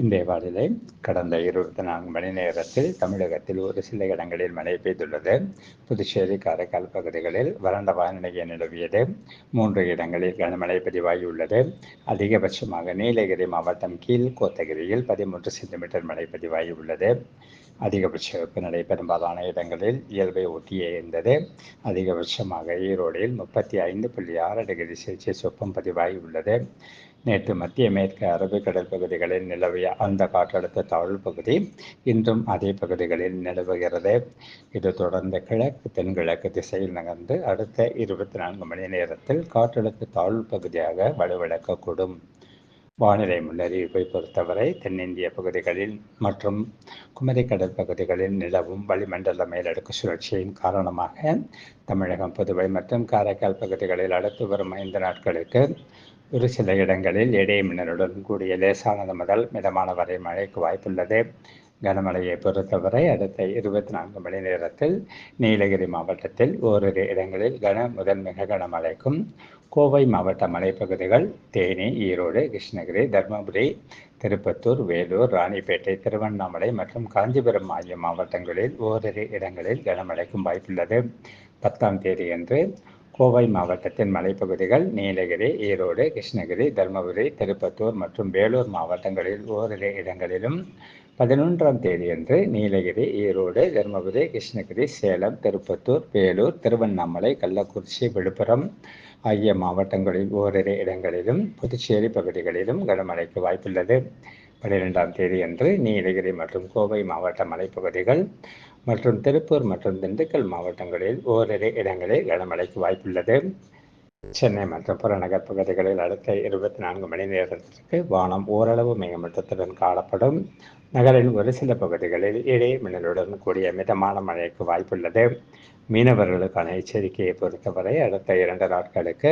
இன்றைய வானிலை கடந்த இருபத்தி நான்கு மணி நேரத்தில் தமிழகத்தில் ஒரு சில இடங்களில் மழை பெய்துள்ளது. புதுச்சேரி காரைக்கால் பகுதிகளில் வறண்ட வானிலையை நிலவியது. மூன்று இடங்களில் கனமழை பதிவாகியுள்ளது. அதிகபட்சமாக நீலகிரி மாவட்டம் கீழ் கோத்தகிரியில் பதிமூன்று சென்டிமீட்டர் மழை பதிவாகியுள்ளது. அதிகபட்ச வெப்பநிலை பெரும்பாலான இடங்களில் இயல்பை ஒட்டியே இருந்தது. அதிகபட்சமாக ஈரோடில் முப்பத்தி ஐந்து புள்ளி ஆறு டிகிரி செல்சியஸ் வெப்பம் பதிவாகியுள்ளது. நேற்று மத்திய மேற்கு அரபிக்கடல் பகுதிகளில் நிலவிய அந்த காற்றழுத்த தாழ்வு பகுதி இன்றும் அதே பகுதிகளில் நிலவுகிறது. இது தொடர்ந்து கிழக்கு தென்கிழக்கு திசையில் நகர்ந்து அடுத்த இருபத்தி நான்கு மணி நேரத்தில் காற்றழுத்த தாழ்வு பகுதியாக வலுவிழக்கக்கூடும். வானிலை முன்னறிவிப்பை பொறுத்தவரை தென்னிந்திய பகுதிகளில் மற்றும் குமரிக்கடல் பகுதிகளில் நிலவும் வளிமண்டல மேலடுக்கு சுழற்சியின் காரணமாக தமிழகம் புதுவை மற்றும் காரைக்கால் பகுதிகளில் அடுத்து வரும் ஐந்து நாட்களுக்கு ஒரு சில இடங்களில் இடைமின்னலுடன் கூடிய லேசானது முதல் மிதமான வரை மழைக்கு வாய்ப்புள்ளது. கனமழையை பொறுத்தவரை அடுத்த இருபத்தி நான்கு மணி நேரத்தில் நீலகிரி மாவட்டத்தில் ஓரிரு இடங்களில் கன முதல் மிக கனமழைக்கும் கோவை மாவட்ட மலைப்பகுதிகள் தேனி ஈரோடு கிருஷ்ணகிரி தருமபுரி திருப்பத்தூர் வேலூர் ராணிப்பேட்டை திருவண்ணாமலை மற்றும் காஞ்சிபுரம் ஆகிய மாவட்டங்களில் ஓரிரு இடங்களில் கனமழைக்கும் வாய்ப்புள்ளது. பத்தாம் தேதியன்று கோவை மாவட்டத்தின் மலைப்பகுதிகள் நீலகிரி ஈரோடு கிருஷ்ணகிரி தருமபுரி திருப்பத்தூர் மற்றும் வேலூர் மாவட்டங்களில் ஓரிரு இடங்களிலும் பதினொன்றாம் தேதியன்று நீலகிரி ஈரோடு தருமபுரி கிருஷ்ணகிரி சேலம் திருப்பத்தூர் வேலூர் திருவண்ணாமலை கள்ளக்குறிச்சி விழுப்புரம் ஆகிய மாவட்டங்களில் ஓரிரு இடங்களிலும் புதுச்சேரி பகுதிகளிலும் கனமழைக்கு வாய்ப்புள்ளது. பன்னிரெண்டாம் தேதியன்று நீலகிரி மற்றும் கோவை மாவட்ட மலைப்பகுதிகள் மற்றும் திருப்பூர் மற்றும் திண்டுக்கல் மாவட்டங்களில் ஓரிரு இடங்களில் கனமழைக்கு வாய்ப்புள்ளது. சென்னை மற்றும் புறநகர் பகுதிகளில் அடுத்த இருபத்தி நான்கு மணி நேரத்திற்கு வானம் ஓரளவு மேகமூட்டத்துடன் காணப்படும். நகரின் ஒரு சில பகுதிகளில் இடையே மின்னலுடன் கூடிய மிதமான மழைக்கு வாய்ப்புள்ளது. மீனவர்களுக்கான எச்சரிக்கையை பொறுத்தவரை அடுத்த இரண்டு நாட்களுக்கு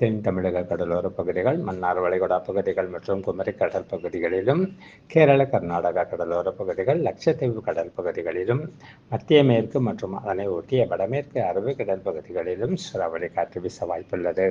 தென் தமிழக கடலோர பகுதிகள் மன்னார் வளைகுடா பகுதிகள் மற்றும் குமரி கடல் பகுதிகளிலும் கேரள கர்நாடகா கடலோர பகுதிகள் லட்சத்தீவு கடல் பகுதிகளிலும் மத்திய மேற்கு மற்றும் அதனை ஒட்டிய வடமேற்கு அரபிக்கடல் பகுதிகளிலும் சுறாவளி காற்று வீச வாய்ப்புள்ளது